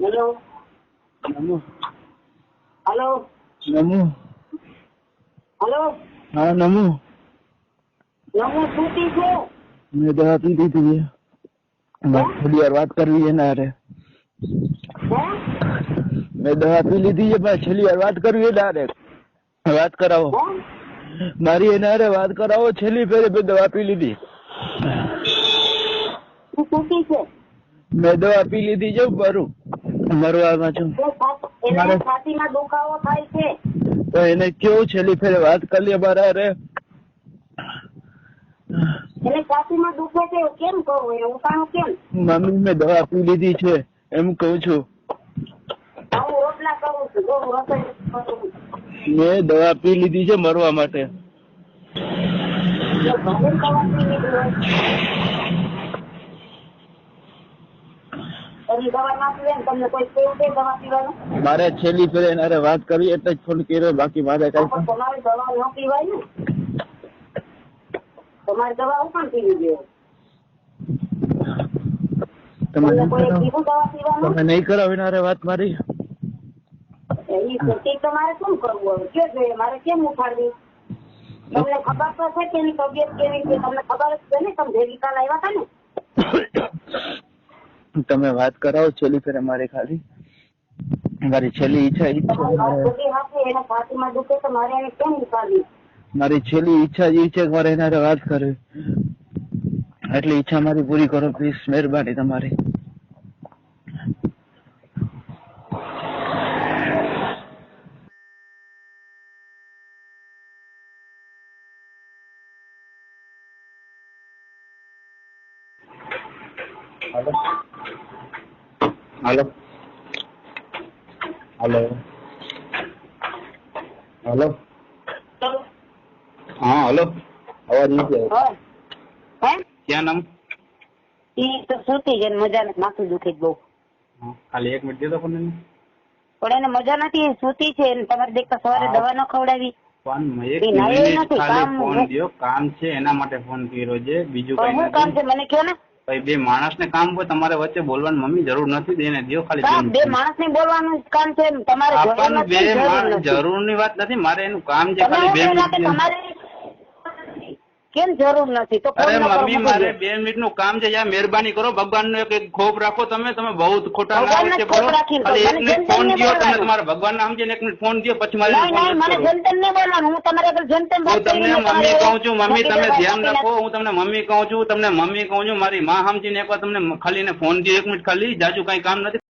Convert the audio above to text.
Hello નમો hello નમો hello હા નમો નમો સુતી છે મેં દવા પી દીધી. છે થોડી વાર વાત કરવી છે ના રે મેં દવા પી લીધી છે પણ છેલ્લી વાર વાત કરવી છે ના રે વાત કરાવો. મારી એના હારે વાત કરાવો છેલ્લી ફેરે મેં દવા પી લીધી. મેં દવા પી લીધી છે મરું મરવામાં છું તે એને મારે- છાતીમાં દુખાવો થાય છે. તો એને કેવું છેલ્લી ફેરે વાત કરી લે મારા હારે એને છાતીમાં દુખે છે કેમ કહું? એને ઉતાણું કેમ? મમ્મી મેં દવા પી લીધી છે એમ કહું છું. હું રોટલા કરું છું જો રસોઈ છું. મેં દવા પી લીધી છે મરવા માટે જો ભલે દવા પી લીધી હોય. તમે દવા ના પીવે ને તમને કોઈ કેવું છે દવા પીવાનું મારે છેલ્લી ફેરે એના વાત કરવી એટલે જ ફોન કર્યો બાકી મારે કઈ તમારે દવા ન પીવાય? ને તમારે દવા પણ પીવી જોઈએ? તમે નહીં કરાવો. વાત મારી. તમારે શું કરવું હવે? કે મારે કેમ ઉઠાડવી? તમને ખબર તો છે કે એની તબિયત કેવી છે? તમને ખબર જ છે ને? તમે ભેગી કાલ આવ્યા હતા ને? તમે વાત કરાવો છેલ્લી ફેરે મારે ખાલી. મારી છેલ્લી ઈચ્છા મારે- છેલ્લી ઈચ્છા જ છે મારે એના વાત કરવી. એટલી ઈચ્છા મારી પૂરી કરો પ્લીઝ મહેરબાની તમારી. હાલો હાલો હાલો હાલો હા હાલો અવાજ નથી આવતો. ક્યાં નામ? ઈ તો સુતી છે મજા નથી માથું દુખે બહુ. ખાલી એક મિનિટ દેતો ફોન પણ એને મજા નથી સુતી છે તમારે દેખતા સવારે. દવા ન ખવડાવી. કામ- છે એના માટે ફોન કર્યો છે બીજું કઈ કામ છે મને કહો ને. ભાઈ બે માણસને કામ હોય તમારે વચ્ચે બોલવાની મમ્મી જરૂર નથી એને દ્યો ખાલી બે માણસ ને બોલવાનું કામ છે તમારે બે જરૂરની વાત નથી મારે એનું કામ છે ખાલી બે તમારે કેમ જરૂર નથી? તો અરે મમ્મી મારે બે મિનિટનું કામ છે યાર મહેરબાની કરો. ભગવાન નો એક ખોફ રાખો તમે તમે બહુ ખોટા ના બોલો. એક મિનિટ ફોન તેમને તમે તમારા ભગવાન નામ છે એક મિનિટ ફોન દ્યો પછી મારે મને જનતન ને બોલવાનું હું તમારે જનતન હું તમને મમ્મી કહું છું મમ્મી તમે ધ્યાન રાખો હું તમને મમ્મી કહું છું તમને મમ્મી કહું છું મારી માં સમજીને એકવાર તમને ખાલી ને ફોન દો એક મિનિટ ખાલી જાજુ કઈ કામ નથી.